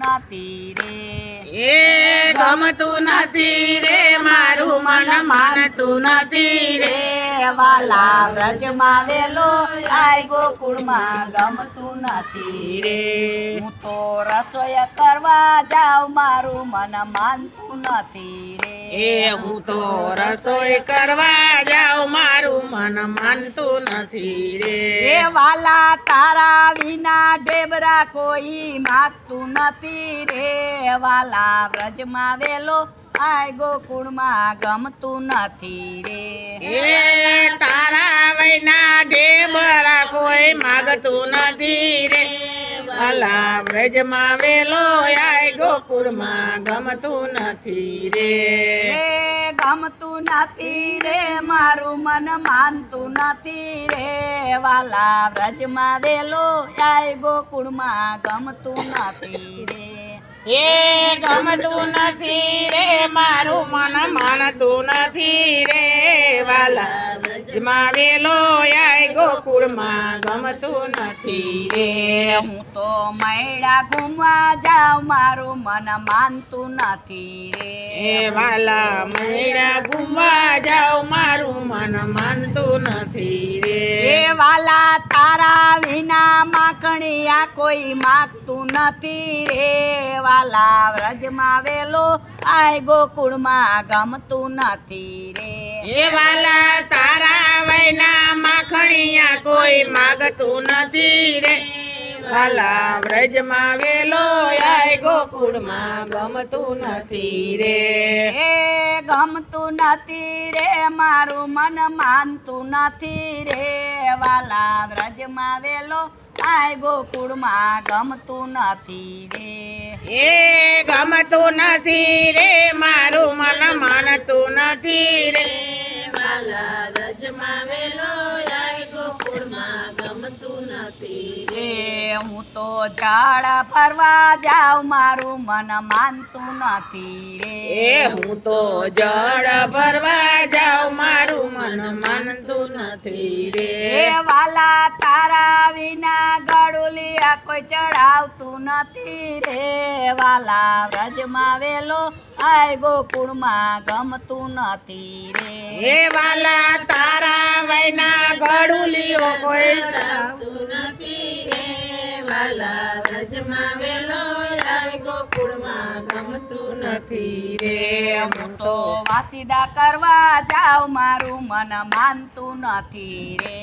નથી રે એ ગમતું નથી રે મારું મન માનતું નથી રે. વાલા વ્રજમાં વેલો આય ગોકુળમાં ગમતું નથી રે. રસોઈ કરવા જાઉં મારું મન માનતું નથી રે. એ હું તો રસોઈ કરવા જાઉં મારું મન માનતું નથી રે. એ વાલા તારા વિના ઢેબરા કોઈ માગતું નથી રે. વાલા વ્રજમાં વેલો આય ગોકુળમાં ગમતું નથી રે. એ તારા વૈના ઢેબરા કોઈ માગતું નથી રે. ભલા વ્રજમાં વેલો આય ગોકુળમાં ગમતું નથી રે. રે ગમતું નથી રે મારું મન માનતું નથી રે. વાલા વ્રજમાં વેલો આય ગોકુળમાં ગમતું નથી રે. એ ગમતું નથી રે મારું મન માનતું નથી રે. વાલા વ્રજમાં વેલો આય ગોકુળમાં ગમતું નથી રે. હું તો મૈડા ઘૂમવા જાઉં મારું મન માનતું નથી રે. વાલા મૈડા ઘૂમવા જાવ મારું મન માનતું નથી રે. વાલા તારા વિના માખણિયા કોઈ માગતું નથી રે. વાલા વ્રજમાં વેલો આય ગોકુળમાં ગમતું નથી રે. વાલા તારા વૈના કોઈ માગતું નથી રે. વાલા વ્રજમાં વેલો આય ગોકુળમાં ગમતું નથી રે. એ ગમતું નથી રે મારું મન માનતું નથી રે. વાલા વ્રજમાં વેલો આય ગોકુળમાં ગમતું નથી રે. એ ગમતું નથી રે મારું મન માનતું નથી રે. વાલા વ્રજમાં વેલો નથી રે હું તો ઝાડ ફરવા જાઉં મારું મન માનતું નથી રે. હું તો જળ ફરવા જાઉં મારું મન માનતું નથી રે. રે વાલા તારા વિના ગળુલિયા કોઈ ચડાવતું નથી રે. વાલા વ્રજમાં વેલો આય ગોકુળમાં ગમતું નથી રે. વાલા તારા વૈના ગડુલીઓ કોઈ સાવતું નથી રે વાલા રજમાં વેલો આય ગોકુળમાં ગમતું નથી રે. રે હું તો વાસીદા કરવા જાવ મારું મન માનતું નથી રે.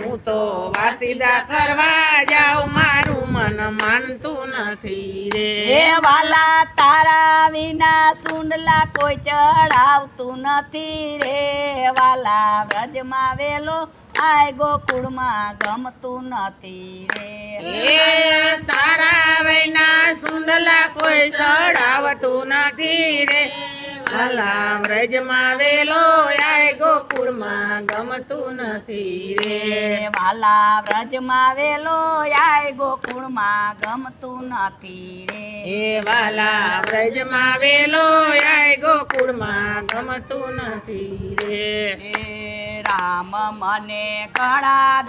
હું તો વાસીદા કરવા જાવ મારું મન માનતું નથી રે. રે વાલા તારા વિના સુંડલા કોઈ ચડાવતું નથી રે. વાલા વ્રજમાં વેલો આય ગોકુળમાં ગમતું નથી રે. તારા વૈના સુનલા કોઈ સડાવતું નથી રે. ભલા વ્રજમાં વેલો આય ગોકુળમાં ગમતું નથી રે. વાલા વ્રજમાં વેલો આય ગોકુળમાં ગમતું નથી રે. એ વાલા વ્રજમાં વેલો આય ગોકુળમાં ગમતું નથી રે. રામ મને ઘણા